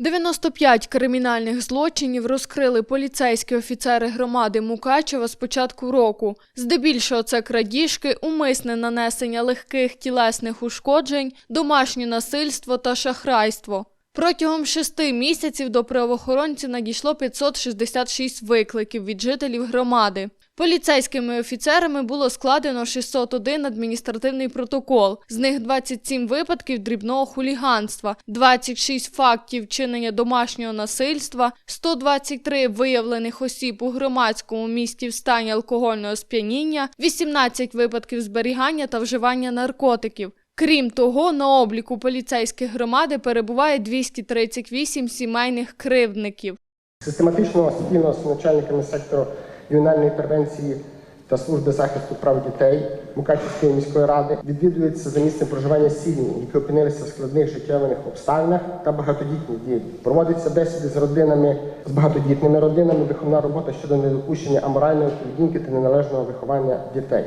95 кримінальних злочинів розкрили поліцейські офіцери громади Мукачева з початку року. Здебільшого це крадіжки, умисне нанесення легких тілесних ушкоджень, домашнє насильство та шахрайство. Протягом шести місяців до правоохоронців надійшло 566 викликів від жителів громади. Поліцейськими офіцерами було складено 601 адміністративний протокол, з них 27 випадків дрібного хуліганства, 26 фактів чинення домашнього насильства, 123 виявлених осіб у громадському місті в стані алкогольного сп'яніння, 18 випадків зберігання та вживання наркотиків. Крім того, на обліку поліцейських громади перебуває 238 сімейних кривдників. Систематичного спільного з начальниками сектору ювенальної превенції та служби захисту прав дітей Мукачівської міської ради відвідуються за місцем проживання сім'ї, які опинилися в складних життєвих обставинах та багатодітні дії. Проводяться бесіди з родинами, з багатодітними родинами, виховна робота щодо недопущення аморальної поведінки та неналежного виховання дітей.